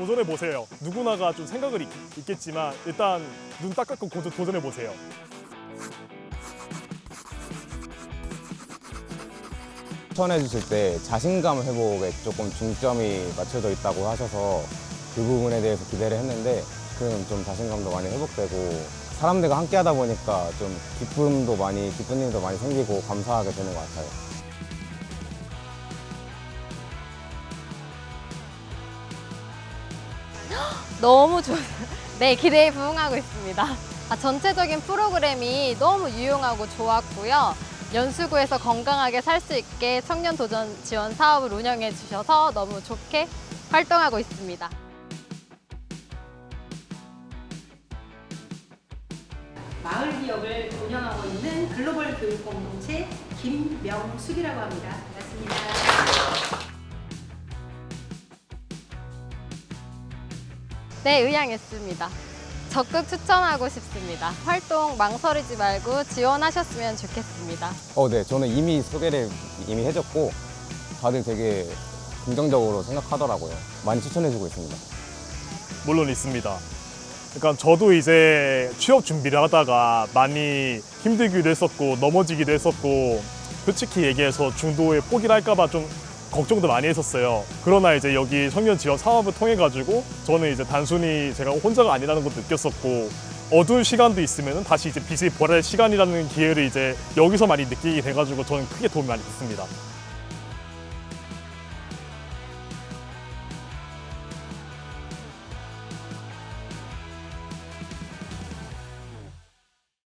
도전해 보세요. 누구나가 좀 생각을 있, 겠지만 일단 눈 딱 감고 도- 도전해 보세요. 추천해 주실 때 자신감 회복에 조금 중점이 맞춰져 있다고 하셔서 그 부분에 대해서 기대를 했는데 그는 좀 자신감도 많이 회복되고 사람들과 함께 하다 보니까 좀 기쁨도 많이 기쁜 일도 많이 생기고 감사하게 되는 것 같아요. 너무 좋 네, 기대에 부응하고 있습니다. 아, 전체적인 프로그램이 너무 유용하고 좋았고요. 연수구에서 건강하게 살 수 있게 청년 도전 지원 사업을 운영해 주셔서 너무 좋게 활동하고 있습니다. 마을 기업을 운영하고 있는 글로벌 교육 공동체 김명숙이라고 합니다. 반갑습니다. 네, 의향했습니다. 적극 추천하고 싶습니다. 활동 망설이지 말고 지원하셨으면 좋겠습니다. 어, 네, 저는 이미 소개를 이미 해줬고 다들 되게 긍정적으로 생각하더라고요. 많이 추천해주고 있습니다. 물론 있습니다. 그러니까 저도 이제 취업 준비를 하다가 많이 힘들기도 했었고 넘어지기도 했었고 솔직히 얘기해서 중도에 포기를 할까봐 좀 걱정도 많이 했었어요. 그러나 이제 여기 청년 지원 사업을 통해 가지고 저는 이제 단순히 제가 혼자가 아니라는 것도 느꼈었고 어두운 시간도 있으면 다시 이제 빛을 보랄 시간이라는 기회를 이제 여기서 많이 느끼게 돼가지고 저는 크게 도움이 많이 됐습니다.